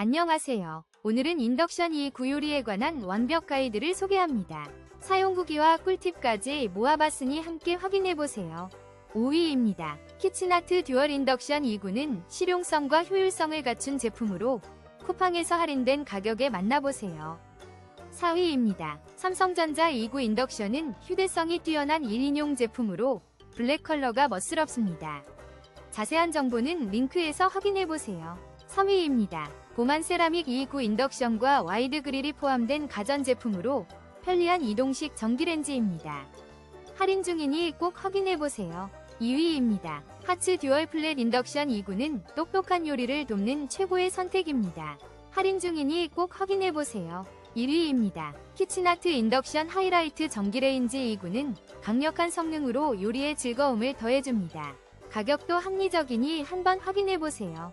안녕하세요. 오늘은 인덕션 2 구 요리에 관한 완벽 가이드를 소개합니다. 사용 후기와 꿀팁까지 모아봤으니 함께 확인해보세요. 5위입니다. 키친아트 듀얼 인덕션 2구는 실용성과 효율성을 갖춘 제품으로 쿠팡에서 할인된 가격에 만나보세요. 4위입니다. 삼성전자 2구 인덕션은 휴대성이 뛰어난 1인용 제품으로 블랙 컬러가 멋스럽습니다. 자세한 정보는 링크에서 확인해보세요. 3위입니다. 고만 세라믹 2구 인덕션과 와이드 그릴이 포함된 가전제품으로 편리한 이동식 전기레인지입니다. 할인 중이니 꼭 확인해보세요. 2위입니다. 하츠 듀얼 플랫 인덕션 2구는 똑똑한 요리를 돕는 최고의 선택입니다. 할인 중이니 꼭 확인해보세요. 1위입니다. 키친아트 인덕션 하이라이트 전기레인지 2구는 강력한 성능으로 요리의 즐거움을 더해줍니다. 가격도 합리적이니 한번 확인해보세요.